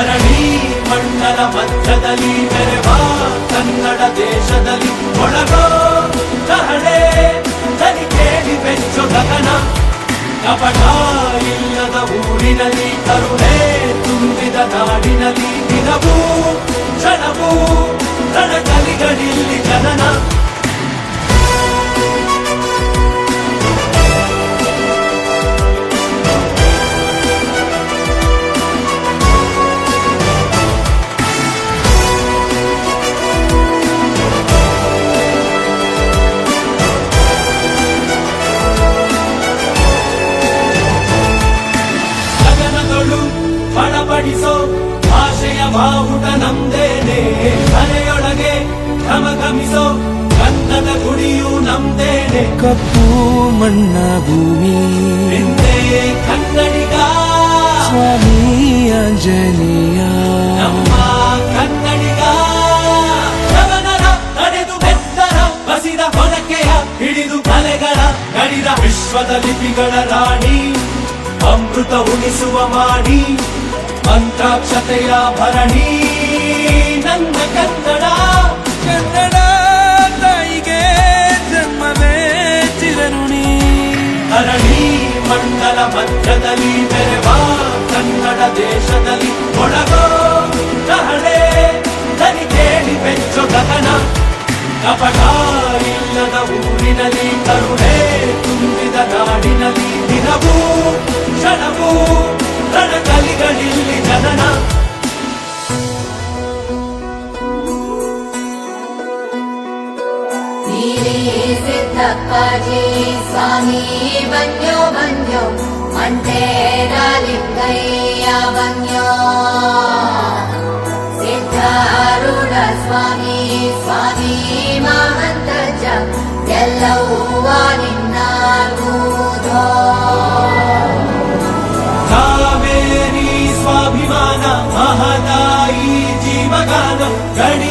ಧರಣಿ ಮಣ್ಣರ ಮಧ್ಯದಲ್ಲಿ ಮೆರೆವ ಕನ್ನಡ ದೇಶದಲ್ಲಿ ಒಳಗೋ ಕಹಳೆ ದನಿ ಕೇಳಿ ಬೆಚ್ಚು ಗಗನ. ಕಪಟ ಇಲ್ಲದ ಊರಿನಲ್ಲಿ ಕರುಣೆ ತುಂಬಿದ ನಾಡಿನಲ್ಲಿ ದಿನವೂ ಕ್ಷಣವೂ ರಣಕಲಿಗಳಿಲ್ಲಿ. ಬಾವುಟ ನಮ್ದೇನೆ ಮನೆಯೊಳಗೆ ಘಮಘಮಿಸೋ ಕನ್ನದ ಗುಡಿಯು ನಮ್ದೇನೆ ಕಪ್ಪು ಮಣ್ಣ ಭೂಮಿ. ಕನ್ನಡಿಗ. ಸ್ವಾಮಿ ಆಂಜನೇಯ. ನಮ್ಮ ಕನ್ನಡಿಗ. ಗಗನದ ನಡೆದು ಬೆತ್ತರ ಬಸಿದ ಹೊರಕೆಯ ಹಿಡಿದು ಕಲೆಗಳ ಗಡಿದ ವಿಶ್ವದ ಲಿಪಿಗಳ ರಾಣಿ. ಅಮೃತ ಉಣಿಸುವ ಮಾಡಿ ಮಂತ್ರಾಕ್ಷತೆಯ ಭರಣಿ, ನನ್ನ ಕನ್ನಡ ಕನ್ನಡ ತಾಯಿಗೆ ಜನ್ಮವೇ ಚಿರಋಣಿ. ಧರಣಿ ಮಂಡಲ ಮಧ್ಯದಲ್ಲಿ ತೆರೆವ ಕನ್ನಡ ದೇಶದಲ್ಲಿ ಒಳಗೋ ಕಹಳೆ ದನಿ ಕೇಳಿ ಬೆಚ್ಚು ಗಗನ. ಕಪಟ ಇಲ್ಲದ ಊರಿನಲ್ಲಿ ಕರುಣೆ ತುಂಬಿದ ನಾಡಿನಲ್ಲಿ ದಿನವೂ ಕ್ಷಣವೂ ಜಗದಲ್ಲಿ ಜನನ ಸಿದ್ದಪ್ಪಾಜಿ ಸ್ವಾಮಿ ಬನ್ಯೋ ಬನ್ಯೋ ಮಂಟೇರಾಲಿಂಗಯ್ಯ ಬನ್ಯೋ ಸಿದ್ಧಾರೂಢ ಸ್ವಾಮಿ ಸ್ವಾಮಿ ಮಹಂತಜ ಎಲ್ಲವೂ మహదాయి జీవగానం గణి